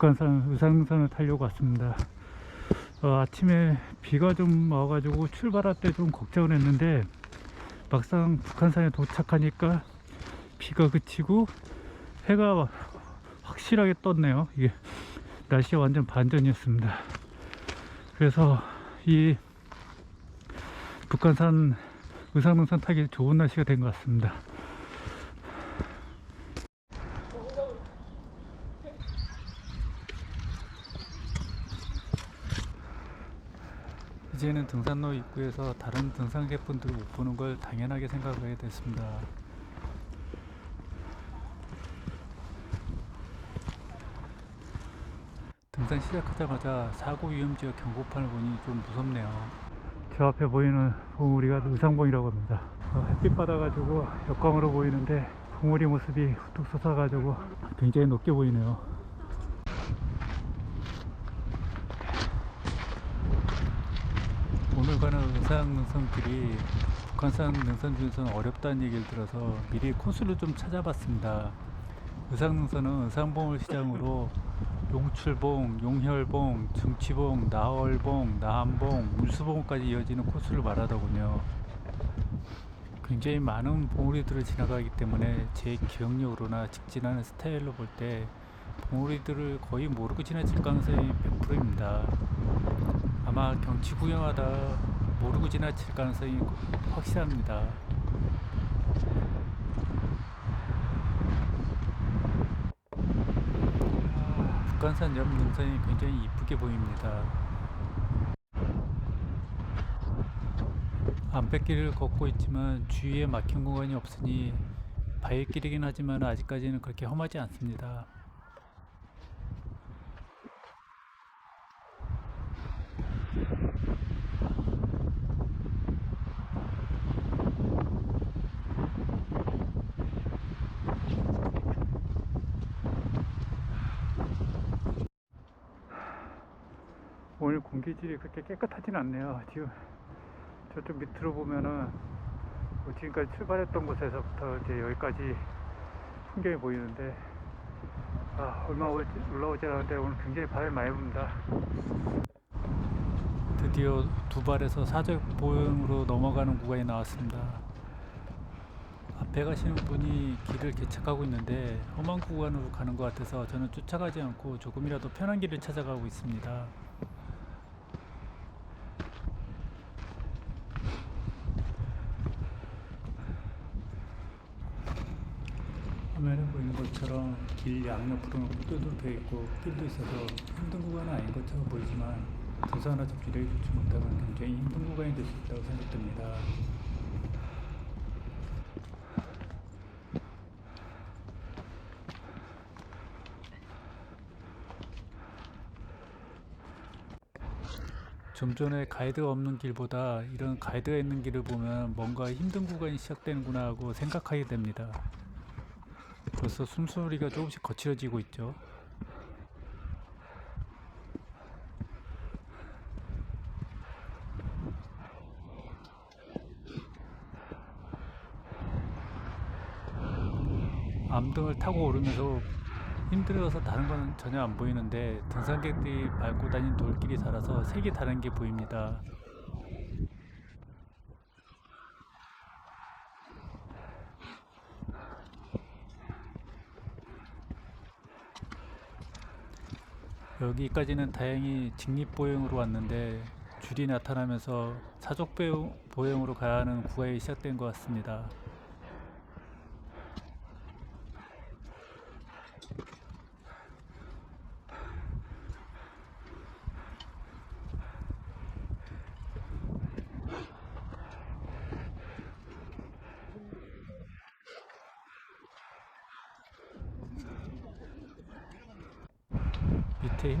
북한산 의상선을 타려고 왔습니다. 어, 아침에 비가 좀 와가지고 출발할 때 좀 걱정을 했는데 막상 북한산에 도착하니까 비가 그치고 해가 확실하게 떴네요. 이게 날씨가 완전 반전이었습니다. 그래서 이 북한산 의상능선 타기 좋은 날씨가 된 것 같습니다. 이제는 등산로 입구에서 다른 등산객분들 못 보는 걸 당연하게 생각하게 됐습니다. 등산 시작하자마자 사고 위험 지역 경고판을 보니 좀 무섭네요. 저 앞에 보이는 봉우리가 의상봉이라고 합니다. 어, 햇빛 받아가지고 역광으로 보이는데 봉우리 모습이 후뚝 솟아가지고 굉장히 높게 보이네요. 오늘 가는 의상 능선길이 북한산 능선 중에서는 어렵다는 얘기를 들어서 미리 코스를 좀 찾아봤습니다. 의상 능선은 의상봉을 시장으로 용출봉, 용혈봉, 증치봉, 나월봉, 나한봉, 물수봉까지 이어지는 코스를 말하더군요. 굉장히 많은 봉우리들을 지나가기 때문에 제 기억력으로나 직진하는 스타일로 볼 때 봉우리들을 거의 모르고 지나칠 가능성이 100%입니다. 아마 경치 구경하다 모르고 지나칠 가능성이 확실합니다. 북한산 옆 능선이 굉장히 이쁘게 보입니다. 암벽길을 걷고 있지만 주위에 막힌 공간이 없으니 바위길이긴 하지만 아직까지는 그렇게 험하지 않습니다. 공기질이 그렇게 깨끗하진 않네요. 지금 저쪽 밑으로 보면은 뭐 지금까지 출발했던 곳에서부터 이제 여기까지 풍경이 보이는데 아 얼마 올라오지 않았는데 오늘 굉장히 바람이 많이 붑니다. 드디어 두 발에서 사적 보행으로 넘어가는 구간이 나왔습니다. 앞에 가시는 분이 길을 개척하고 있는데 험한 구간으로 가는 것 같아서 저는 쫓아가지 않고 조금이라도 편한 길을 찾아가고 있습니다. 화면에 보이는 것처럼 길 양옆으로는 흙들도 되어 있고 길도 있어서 힘든 구간은 아닌 것처럼 보이지만 등산화 접지력이 좋지 못하면 굉장히 힘든 구간이 될 수 있다고 생각됩니다. 좀 전에 가이드가 없는 길보다 이런 가이드가 있는 길을 보면 뭔가 힘든 구간이 시작되는구나 하고 생각하게 됩니다. 벌써 숨소리가 조금씩 거칠어지고 있죠. 암등을 타고 오르면서 힘들어서 다른 건 전혀 안 보이는데 등산객들이 밟고 다닌 돌길이 달아서 색이 다른 게 보입니다. 여기까지는 다행히 직립보행으로 왔는데 줄이 나타나면서 사족 보행- 보행으로 가야 하는 구간이 시작된 것 같습니다. 밑에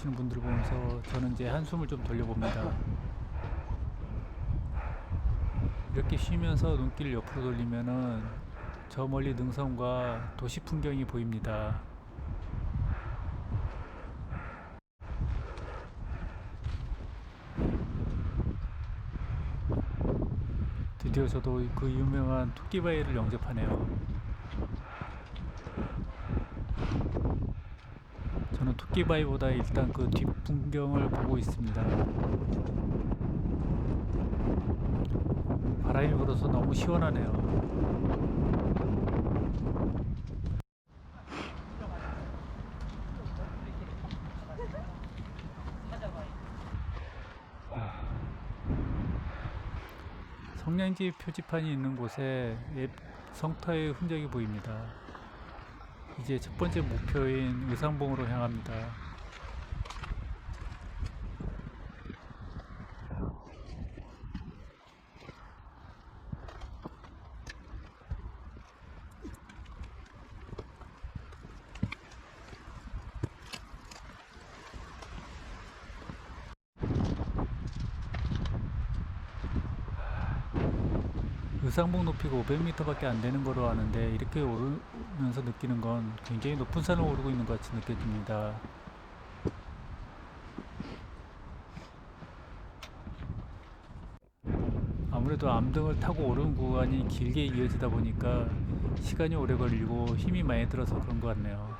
올라오시는 분들을 보면서 저는 이제 한숨을 좀 돌려봅니다. 이렇게 쉬면서 눈길을 옆으로 돌리면은 저 멀리 능선과 도시 풍경이 보입니다. 드디어 저도 그 유명한 토끼바위를 영접하네요. 저는 토끼바위보다 일단 그 뒷풍경을 보고 있습니다. 바람이 불어서 너무 시원하네요. 성냥지 표지판이 있는 곳에 옛 성터의 흔적이 보입니다. 이제 첫 번째 목표인 의상봉으로 향합니다. 의상봉 높이가 500m밖에 안 되는 거로 아는데 이렇게 오 르면서 느끼는 건 굉장히 높은 산을 오르고 있는 것 같이 느껴집니다. 아무래도 암등을 타고 오르는 구간이 길게 이어지다 보니까 시간이 오래 걸리고 힘이 많이 들어서 그런 것 같네요.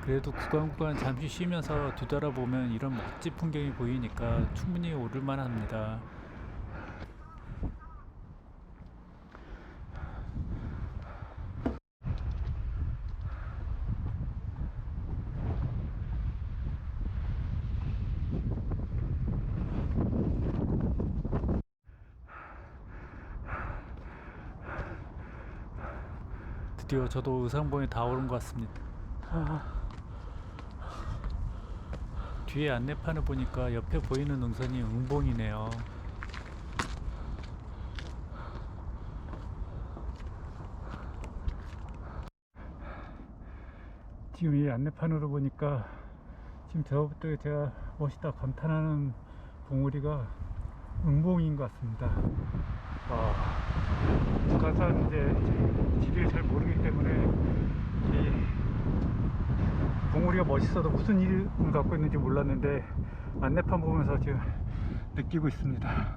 그래도 구간 구간 잠시 쉬면서 뒤돌아보면 이런 멋진 풍경이 보이니까 충분히 오를만 합니다. 드디어 저도 의상봉에 다 오른 것 같습니다. 뒤에 안내판을 보니까 옆에 보이는 능선이 응봉이네요. 지금 이 안내판으로 보니까 지금 저부터 제가 멋있다 감탄하는 봉우리가 응봉인 것 같습니다. 와, 북한산 이제 지리를 잘 모르기 때문에 이 봉우리가 멋있어도 무슨 이름을 갖고 있는지 몰랐는데 안내판 보면서 지금 느끼고 있습니다.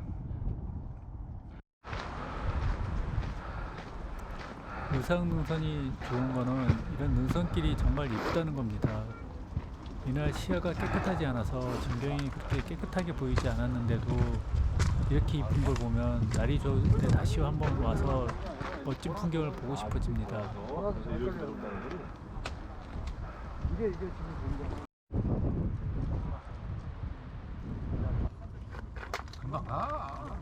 의상 능선이 좋은 거는 이런 능선길이 정말 이쁘다는 겁니다. 이날 시야가 깨끗하지 않아서 전경이 그렇게 깨끗하게 보이지 않았는데도 이렇게 이쁜 걸 보면 날이 좋을 때 다시 한번 와서 멋진 풍경을 보고 싶어집니다. 금방 가.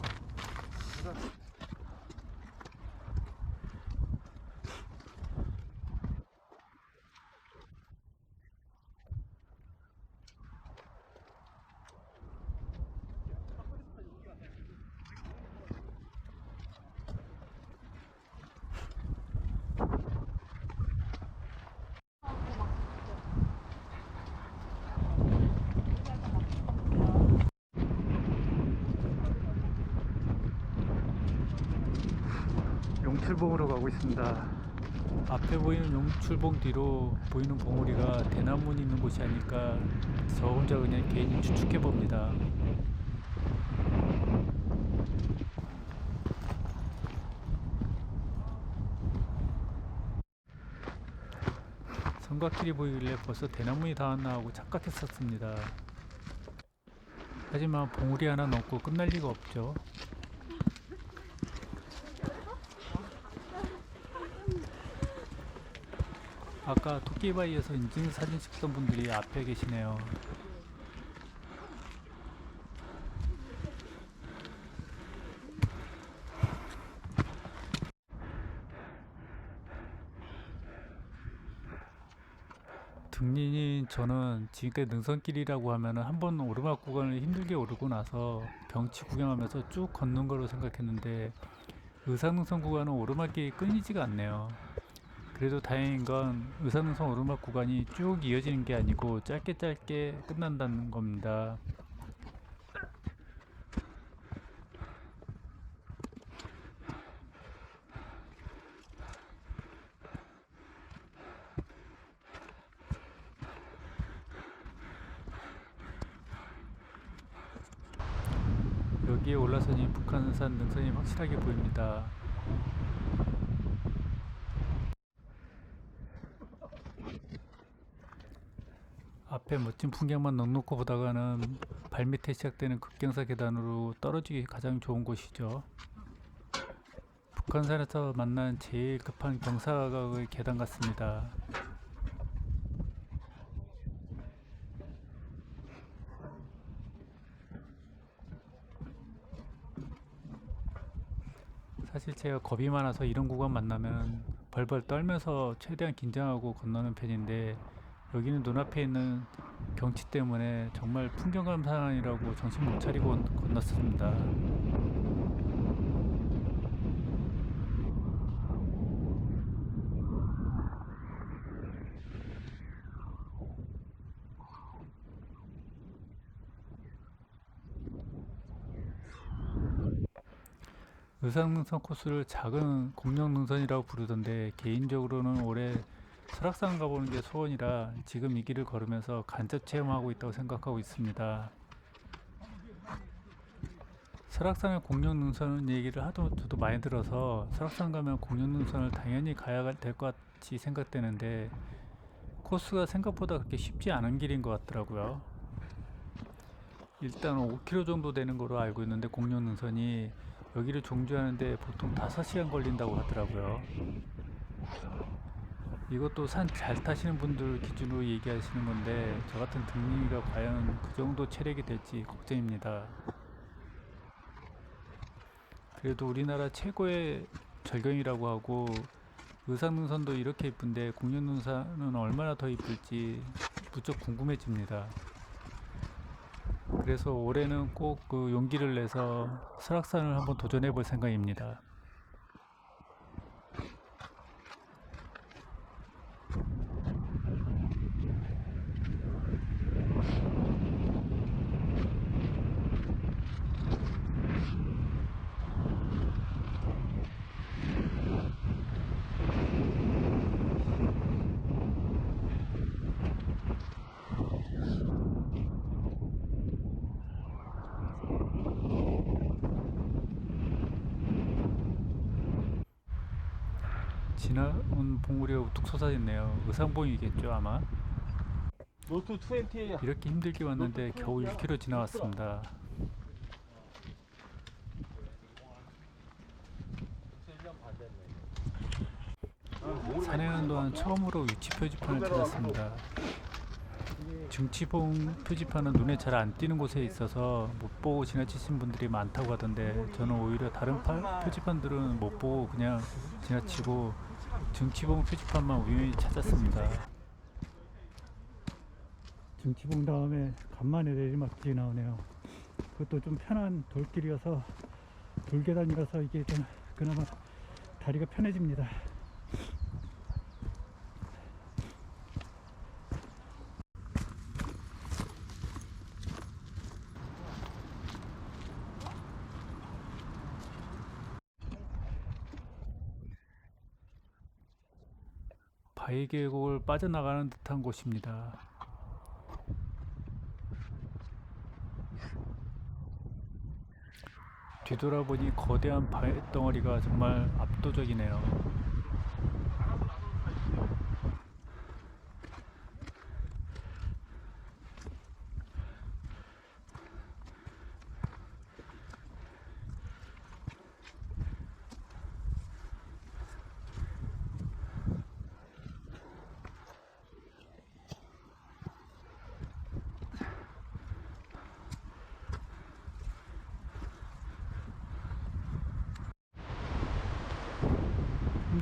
용출봉으로 가고 있습니다. 앞에 보이는 용출봉 뒤로 보이는 봉우리가 대나무 있는 곳이 아닐까 저 혼자 그냥 괜히 추측해 봅니다. 성곽길이 보이길래 벌써 대나무이 다 왔나 하고 착각했었습니다. 하지만 봉우리 하나 넘고 끝날 리가 없죠. 아까 토끼바위에서 인증사진 찍던 분들이 앞에 계시네요. 등린인 저는 지금까지 능선길이라고 하면은 한번 오르막 구간을 힘들게 오르고 나서 경치 구경하면서 쭉 걷는 거로 생각했는데 의상능선 구간은 오르막이 끊이지가 않네요. 그래도 다행인 건 의사능선 오르막 구간이 쭉 이어지는 게 아니고 짧게 짧게 끝난다는 겁니다. 여기에 올라서니 북한산 능선이 확실하게 보입니다. 앞에 멋진 풍경만 넉넉히 보다가는 발밑에 시작되는 급경사 계단으로 떨어지기 가장 좋은 곳이죠. 북한산에서 만난 제일 급한 경사각의 계단 같습니다. 사실 제가 겁이 많아서 이런 구간 만나면 벌벌 떨면서 최대한 긴장하고 건너는 편인데 여기는 눈앞에 있는 경치 때문에 정말 풍경 감상이라고 정신 못 차리고 건- 건넜습니다. 의상능선 코스를 작은 공룡능선이라고 부르던데 개인적으로는 올해 설악산 가보는 게 소원이라 지금 이 길을 걸으면서 간접 체험하고 있다고 생각하고 있습니다. 설악산의 공룡 능선 얘기를 하도 저도 많이 들어서 설악산 가면 공룡 능선을 당연히 가야 될 것 같이 생각되는데 코스가 생각보다 그렇게 쉽지 않은 길인 것 같더라고요. 일단 5km 정도 되는 거로 알고 있는데 공룡 능선이 여기를 종주하는데 보통 5시간 걸린다고 하더라고요. 이것도 산 잘 타시는 분들 기준으로 얘기하시는 건데 저 같은 등림이가 과연 그 정도 체력이 될지 걱정입니다. 그래도 우리나라 최고의 절경이라고 하고 의상능선도 이렇게 이쁜데 공룡능선은 얼마나 더 이쁠지 무척 궁금해집니다. 그래서 올해는 꼭 그 용기를 내서 설악산을 한번 도전해 볼 생각입니다. 지나온 봉우리가 우뚝 솟아있네요. 의상봉이겠죠 아마. 노트 20 이렇게 힘들게 왔는데 겨우 1km 지나왔습니다. 산행하는 동안 처음으로 위치 표지판을 찾았습니다. 중치봉 표지판은 눈에 잘 안 띄는 곳에 있어서 못 보고 지나치신 분들이 많다고 하던데 저는 오히려 다른 파- 표지판들은 못 보고 그냥 지나치고 중치봉 표지판만 우연히 찾았습니다. 중치봉 다음에 간만에 내리막길이 나오네요. 그것도 좀 편한 돌길이어서 돌계단이라서 이게 좀 그나마 다리가 편해집니다. 바위 계곡을 빠져나가는 듯한 곳입니다. 뒤돌아보니 거대한 바위 덩어리가 정말 압도적이네요.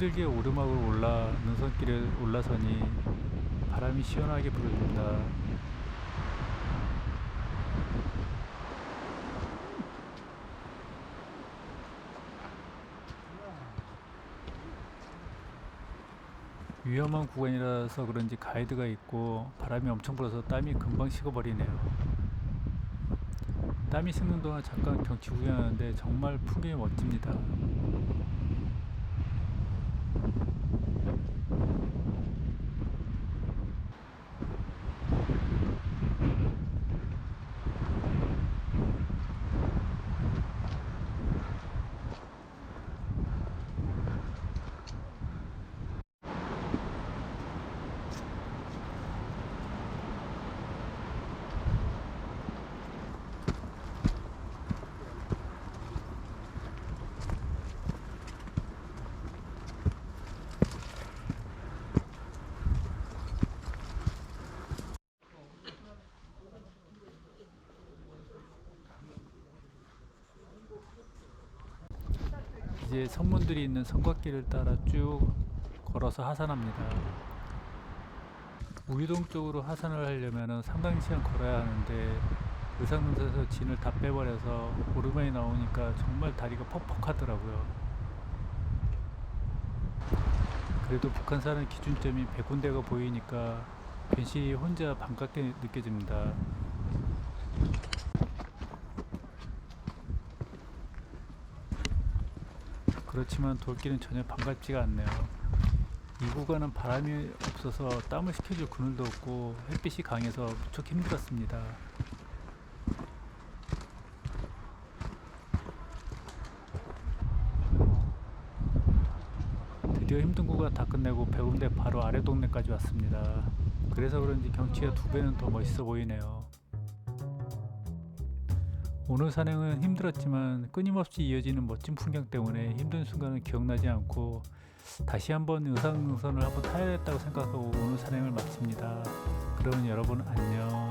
힘들게 오르막을 올라 능선길을 올라서니 바람이 시원하게 불어줍니다. 위험한 구간이라서 그런지 가이드가 있고 바람이 엄청 불어서 땀이 금방 식어버리네요. 땀이 식는 동안 잠깐 경치 구경하는데 정말 풍경이 멋집니다. 이제 성문들이 있는 성곽길을 따라 쭉 걸어서 하산합니다. 우유동 쪽으로 하산을 하려면 상당 시간 걸어야 하는데 의상능선에서 진을 다 빼버려서 오르막이 나오니까 정말 다리가 퍽퍽하더라고요. 그래도 북한산은 기준점이 100군데가 보이니까 괜시 혼자 반갑게 느껴집니다. 그렇지만 돌길은 전혀 반갑지가 않네요. 이 구간은 바람이 없어서 땀을 식혀줄 그늘도 없고 햇빛이 강해서 무척 힘들었습니다. 드디어 힘든 구간 다 끝내고 배운데 바로 아래 동네까지 왔습니다. 그래서 그런지 경치가 두 배는 더 멋있어 보이네요. 오늘 산행은 힘들었지만 끊임없이 이어지는 멋진 풍경 때문에 힘든 순간은 기억나지 않고 다시 한번 의상능선을 한번 타야겠다고 생각하고 오늘 산행을 마칩니다. 그러면 여러분 안녕.